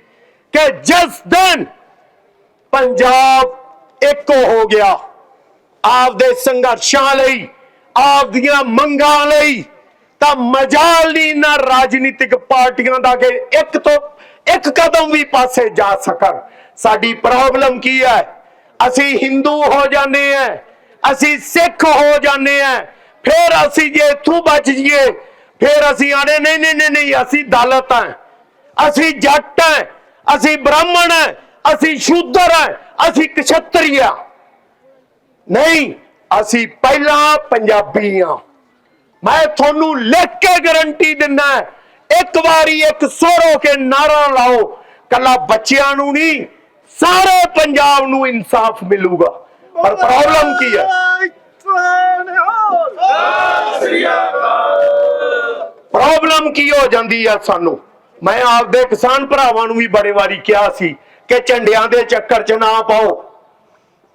ਕਿ ਜਿਸ ਦਿਨ ਪੰਜਾਬ ਇੱਕ ਹੋ ਗਿਆ, ਆਪਦੇ ਸੰਘਰਸ਼ਾਂ ਲਈ, ਆਪਦੀਆਂ ਮੰਗਾਂ ਲਈ, ਤਾਂ ਮਜਾਲ ਨਹੀਂ ਨਾ ਰਾਜਨੀਤਿਕ ਪਾਰਟੀਆਂ ਦਾ ਕਿ ਇੱਕ ਤੋਂ ਇੱਕ ਕਦਮ ਵੀ ਪਾਸੇ ਜਾ ਸਕਣ। ਸਾਡੀ ਪ੍ਰੋਬਲਮ ਕੀ ਹੈ? ਅਸੀਂ ਹਿੰਦੂ ਹੋ ਜਾਂਦੇ ਆ ਅਸੀਂ ਸਿੱਖ ਹੋ ਜਾਂਦੇ ਆ ਫੇਰ ਅਸੀਂ ਜੇ ਇੱਥੋਂ ਬਚ ਜਾਈਏ, ਫਿਰ ਅਸੀਂ ਆਣੇ, ਨਹੀਂ ਨਹੀਂ ਨਹੀਂ ਅਸੀਂ ਦਲਤ ਆ ਅਸੀਂ ਜੱਟ ਆ ਅਸੀਂ ਬ੍ਰਾਹਮਣ ਆ ਅਸੀਂ ਸ਼ੂਦਰ ਆ ਅਸੀਂ ਕਸ਼ਤਰੀ ਨਹੀਂ, ਅਸੀਂ ਪਹਿਲਾਂ ਪੰਜਾਬੀ ਹਾਂ। ਮੈਂ ਤੁਹਾਨੂੰ ਲਿਖ ਕੇ ਗਾਰੰਟੀ ਦਿੰਦਾ ਇੱਕ ਵਾਰੀ ਇੱਕ ਸੁਰ ਹੋ ਕੇ ਨਾਰਾ ਲਾਓ, ਕੱਲਾ ਬੱਚਿਆਂ ਨੂੰ ਨਹੀਂ ਸਾਰੇ ਪੰਜਾਬ ਨੂੰ ਇਨਸਾਫ ਮਿਲੂਗਾ। ਪਰ ਪ੍ਰੋਬਲਮ ਕੀ ਹੈ? ਪ੍ਰੋਬਲਮ ਕੀ ਹੋ ਜਾਂਦੀ ਆ ਸਾਨੂੰ? ਮੈਂ ਆਪਦੇ ਕਿਸਾਨ ਭਰਾਵਾਂ ਨੂੰ ਵੀ ਬੜੇ ਵਾਰੀ ਕਿਹਾ ਸੀ ਕਿ ਝੰਡਿਆਂ ਦੇ ਚੱਕਰ 'ਚ ਨਾ ਪਾਓ।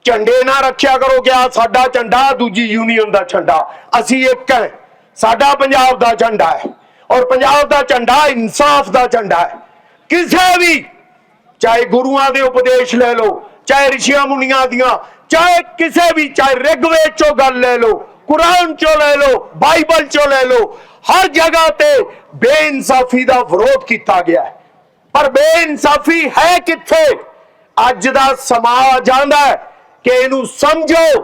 ਝੰਡੇ ਨਾ ਰੱਖਿਆ ਕਰੋ ਕਿ ਆ ਸਾਡਾ ਝੰਡਾ, ਦੂਜੀ ਯੂਨੀਅਨ ਦਾ ਝੰਡਾ। ਅਸੀਂ ਇੱਕ ਹੈ। ਸਾਡਾ ਪੰਜਾਬ ਦਾ ਝੰਡਾ ਹੈ। ਔਰ ਪੰਜਾਬ ਦਾ ਝੰਡਾ ਇਨਸਾਫ ਦਾ ਝੰਡਾ ਹੈ। ਕਿਸੇ ਵੀ, ਚਾਹੇ ਗੁਰੂਆਂ ਦੇ ਉਪਦੇਸ਼ ਲੈ ਲਓ, ਚਾਹੇ ਰਿਸ਼ੀਆਂ ਮੁਨੀਆਂ ਦੀਆਂ ਚਾਹੇ ਕਿਸੇ ਵੀ, ਚਾਹੇ ਰਿਗਵੇਦ ਚੋਂ ਗੱਲ ਲੈ ਲਓ, ਕੁਰਾਨ ਚੋਂ ਲੈ ਲਓ, ਬਾਈਬਲ ਚੋਂ ਲੈ ਲਓ, ਹਰ ਜਗ੍ਹਾ ਤੇ ਬੇਇਨਸਾਫੀ ਦਾ ਵਿਰੋਧ ਕੀਤਾ ਗਿਆ ਹੈ। ਪਰ ਬੇਇਨਸਾਫੀ ਹੈ ਕਿੱਥੇ? ਅੱਜ ਦਾ ਸਮਾਂ ਜਾਂਦਾ ਕਿ ਇਹਨੂੰ ਸਮਝੋ।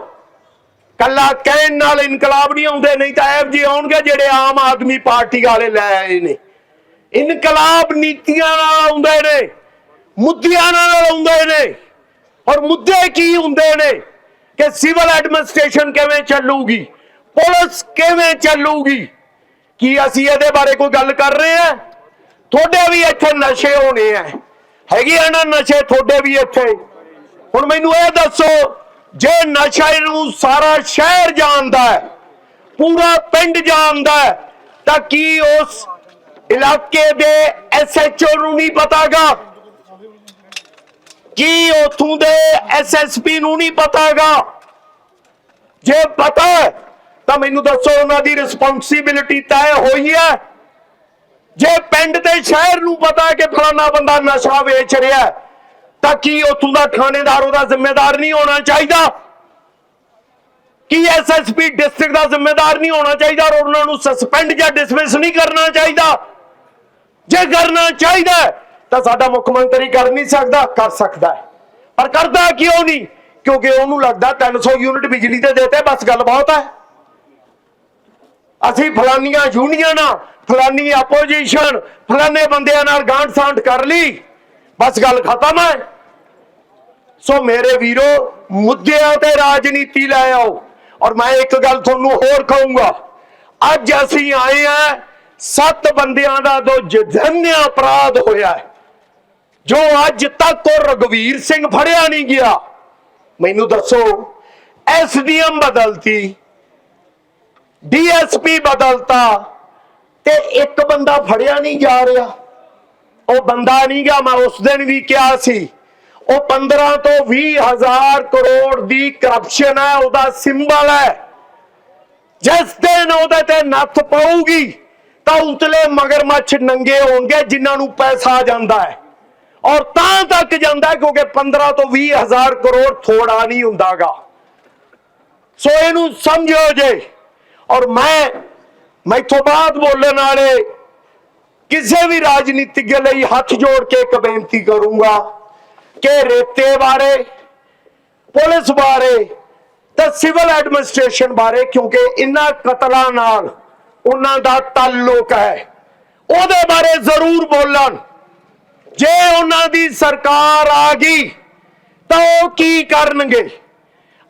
ਕੱਲਾ ਕਹਿਣ ਨਾਲ ਇਨਕਲਾਬ ਨਹੀਂ ਆਉਂਦੇ, ਨਹੀਂ ਤਾਂ ਐਫ ਜੀ ਆਉਣਗੇ ਜਿਹੜੇ ਆਮ ਆਦਮੀ ਪਾਰਟੀ ਵਾਲੇ ਲੈ ਆਏ ਨੇ। ਇਨਕਲਾਬ ਨੀਤੀਆਂ ਨਾਲ ਆਉਂਦੇ ਨੇ, ਮੁੱਦਿਆਂ ਨਾਲ ਆਉਂਦੇ ਨੇ। ਔਰ ਮੁੱਦੇ ਕੀ ਹੁੰਦੇ ਨੇ ਕਿ ਸਿਵਲ ਐਡਮਿਨਿਸਟ੍ਰੇਸ਼ਨ ਕਿਵੇਂ ਚੱਲੂਗੀ? ਪੁਲਿਸ ਕਿਵੇਂ ਚੱਲੂਗੀ? ਕੀ ਅਸੀਂ ਇਹਦੇ ਬਾਰੇ ਕੋਈ ਗੱਲ ਕਰ ਰਹੇ ਹਾਂ? ਤੁਹਾਡੇ ਵੀ ਇੱਥੇ ਨਸ਼ੇ ਹੋਣੇ ਆ। ਹੈਗੇ ਆ ਨਾ ਨਸ਼ੇ, ਤੁਹਾਡੇ ਵੀ ਇੱਥੇ। ਹੁਣ ਮੈਨੂੰ ਇਹ ਦੱਸੋ, ਜੇ ਨਸ਼ਾ ਨੂੰ ਸਾਰਾ ਸ਼ਹਿਰ ਜਾਣਦਾ ਹੈ, ਪੂਰਾ ਪਿੰਡ ਜਾਣਦਾ ਹੈ, ਤਾਂ ਕੀ ਉਸ ਇਲਾਕੇ ਦੇ ਐਸਐਚਓ ਨੂੰ ਨਹੀਂ ਪਤਾਗਾ? ਕੀ ਉਥੋਂ ਦੇ ਐਸਐਸਪੀ ਨੂੰ ਨਹੀਂ ਪਤਾਗਾ। ਜੇ ਪਤਾ ਤਾਂ ਮੈਨੂੰ ਦੱਸੋ ਉਹਨਾਂ ਦੀ ਰਿਸਪੌਂਸਿਬਿਲਿਟੀ ਤੈਅ ਹੋਈ ਹੈ। ਜੇ ਪਿੰਡ ਤੇ ਸ਼ਹਿਰ ਨੂੰ ਪਤਾ ਕਿ ਫਲਾਣਾ ਬੰਦਾ ਨਸ਼ਾ ਵੇਚ ਰਿਹਾ ਤਾਂ ਕੀ ਉਥੋਂ ਦਾ ਥਾਣੇਦਾਰ ਉਹਦਾ ਜ਼ਿੰਮੇਦਾਰ ਨਹੀਂ ਹੋਣਾ ਚਾਹੀਦਾ? ਕੀ ਐਸਐਸਪੀ ਡਿਸਟ੍ਰਿਕਟ ਦਾ ਜ਼ਿੰਮੇਦਾਰ ਨਹੀਂ ਹੋਣਾ ਚਾਹੀਦਾ ਔਰ ਉਹਨਾਂ ਨੂੰ ਸਸਪੈਂਡ ਜਾਂ ਡਿਸਮਿਸ ਨਹੀਂ ਕਰਨਾ ਚਾਹੀਦਾ? ਜੇ ਕਰਨਾ ਚਾਹੀਦਾ ਤਾਂ ਸਾਡਾ ਮੁੱਖ ਮੰਤਰੀ ਕਰ ਨਹੀਂ ਸਕਦਾ, ਕਰ ਸਕਦਾ ਹੈ। ਪਰ ਕਰਦਾ ਕਿਉਂ ਨਹੀਂ? ਕਿਉਂਕਿ ਉਹਨੂੰ ਲੱਗਦਾ 300 ਯੂਨਿਟ ਬਿਜਲੀ ਦੇ ਦੇਤੇ, ਬਸ ਗੱਲ ਬਹੁਤ ਹੈ। ਅਸੀਂ ਫਲਾਨੀਆਂ ਯੂਨੀਅਨਾਂ ਫਲਾਨੀ ਆਪੋਜੀਸ਼ਨ ਫਲਾਨੇ ਬੰਦਿਆਂ ਨਾਲ ਗਾਂਢ ਸਾਂਢ ਕਰ ਲਈ, ਬਸ ਗੱਲ ਖਤਮ ਹੈ। ਸੋ ਮੇਰੇ ਵੀਰੋ, ਮੁੱਦਿਆਂ ਤੇ ਰਾਜਨੀਤੀ ਲੈ ਆਓ। ਔਰ ਮੈਂ ਇੱਕ ਗੱਲ ਤੁਹਾਨੂੰ ਹੋਰ ਕਹੂੰਗਾ, ਅੱਜ ਅਸੀਂ ਆਏ ਆ ਸੱਤ ਬੰਦਿਆਂ ਦਾ ਦੋ ਜਧੰਨਿਆ ਅਪਰਾਧ ਹੋਇਆ ਹੈ। ਜੋ ਅੱਜ ਤੱਕ ਉਹ ਰਗਵੀਰ ਸਿੰਘ ਫੜਿਆ ਨਹੀਂ ਗਿਆ, ਮੈਨੂੰ ਦੱਸੋ ਐਸਡੀਐਮ ਬਦਲਤੀ ਡੀਐਸਪੀ ਬਦਲਤਾ ਤੇ ਇੱਕ ਬੰਦਾ ਫੜਿਆ ਨਹੀਂ ਜਾ ਰਿਹਾ। ਉਹ ਬੰਦਾ ਨਹੀਂ ਗਿਆ, ਮੈਂ ਉਸ ਦਿਨ ਵੀ ਕਿਹਾ ਸੀ, ਉਹ 15 ਤੋਂ 20 ਹਜ਼ਾਰ ਕਰੋੜ ਦੀ ਕਰਪਸ਼ਨ ਹੈ, ਉਹਦਾ ਸਿੰਬਲ ਹੈ। ਜਿਸ ਦਿਨ ਉਹਦੇ ਤੇ ਨੱਥ ਪਾਊਗੀ, ਤਾਂ ਉਤਲੇ ਮਗਰਮੱਛ ਨੰਗੇ ਹੋਣਗੇ, ਜਿਨ੍ਹਾਂ ਨੂੰ ਪੈਸਾ ਜਾਂਦਾ ਹੈ। ਔਰ ਤਾਂ ਤੱਕ ਜਾਂਦਾ ਕਿਉਂਕਿ 15 ਤੋਂ 20 ਹਜ਼ਾਰ ਕਰੋੜ ਥੋੜਾ ਨਹੀਂ ਹੁੰਦਾਗਾ। ਸੋ ਇਹਨੂੰ ਸਮਝੋ ਜੇ। ਔਰ ਮੈਂ ਮੈਥੋਂ ਬਾਅਦ ਬੋਲਣ ਵਾਲੇ ਕਿਸੇ ਵੀ ਰਾਜਨੀਤਿਕ ਲਈ ਹੱਥ ਜੋੜ ਕੇ ਇੱਕ ਬੇਨਤੀ ਕਰੂੰਗਾ ਕਿ ਰੇਤੇ ਬਾਰੇ, ਪੁਲਿਸ ਬਾਰੇ ਤੇ ਸਿਵਲ ਐਡਮਿਨਿਸਟ੍ਰੇਸ਼ਨ ਬਾਰੇ, ਕਿਉਂਕਿ ਇਹਨਾਂ ਕਤਲਾਂ ਨਾਲ ਉਹਨਾਂ ਦਾ ਤਾਲੁਕ ਹੈ, ਉਹਦੇ ਬਾਰੇ ਜ਼ਰੂਰ ਬੋਲਣ। ਜੇ ਉਹਨਾਂ ਦੀ ਸਰਕਾਰ ਆ ਗਈ, ਤਾਂ ਉਹ ਕੀ ਕਰਨਗੇ?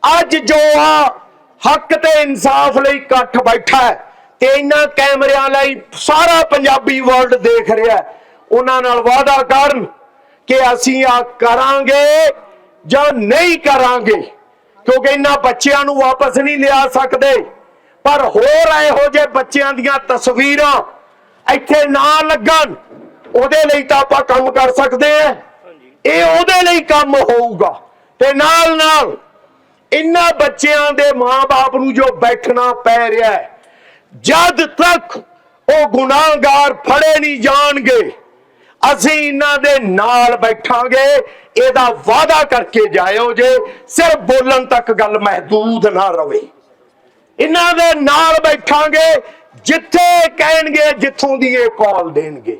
ਅੱਜ ਜੋ ਆ ਹੱਕ ਤੇ ਇਨਸਾਫ ਲਈ ਇਕੱਠ ਬੈਠਾ ਹੈ ਤੇ ਇਹਨਾਂ ਕੈਮਰਿਆਂ ਲਈ ਸਾਰਾ ਪੰਜਾਬੀ ਵਰਲਡ ਦੇਖ ਰਿਹਾ ਉਹਨਾਂ ਨਾਲ ਵਾਅਦਾ ਕਰਨ ਕਿ ਅਸੀਂ ਆ ਕਰਾਂਗੇ ਜਾਂ ਨਹੀਂ ਕਰਾਂਗੇ, ਕਿਉਂਕਿ ਇਹਨਾਂ ਬੱਚਿਆਂ ਨੂੰ ਵਾਪਸ ਨਹੀਂ ਲਿਆ ਸਕਦੇ। ਪਰ ਹੋਰ ਇਹੋ ਜਿਹੇ ਬੱਚਿਆਂ ਦੀਆਂ ਤਸਵੀਰਾਂ ਇੱਥੇ ਨਾ ਲੱਗਣ। ਉਹਦੇ ਲਈ ਤਾਂ ਆਪਾਂ ਕੰਮ ਕਰ ਸਕਦੇ ਹਾਂ ਇਹ ਉਹਦੇ ਲਈ ਕੰਮ ਹੋਊਗਾ। ਤੇ ਨਾਲ ਨਾਲ ਇਹਨਾਂ ਬੱਚਿਆਂ ਦੇ ਮਾਪੇ ਨੂੰ ਜੋ ਬੈਠਣਾ ਪੈ ਰਿਹਾ ਹੈ, ਜਦ ਤੱਕ ਉਹ ਗੁਨਾਹਗਾਰ ਫੜੇ ਨਹੀਂ ਜਾਣਗੇ, ਅਸੀਂ ਇਹਨਾਂ ਦੇ ਨਾਲ ਬੈਠਾਂਗੇ, ਇਹਦਾ ਵਾਅਦਾ ਕਰਕੇ ਜਾਇਓ ਜੇ, ਸਿਰਫ ਬੋਲਣ ਤੱਕ ਗੱਲ ਮਹਦੂਦ ਨਾ ਰਵੇ। ਇਹਨਾਂ ਦੇ ਨਾਲ ਬੈਠਾਂਗੇ, ਜਿੱਥੇ ਕਹਿਣਗੇ, ਜਿੱਥੋਂ ਦੀ ਇਹ ਕਾਲ ਦੇਣਗੇ।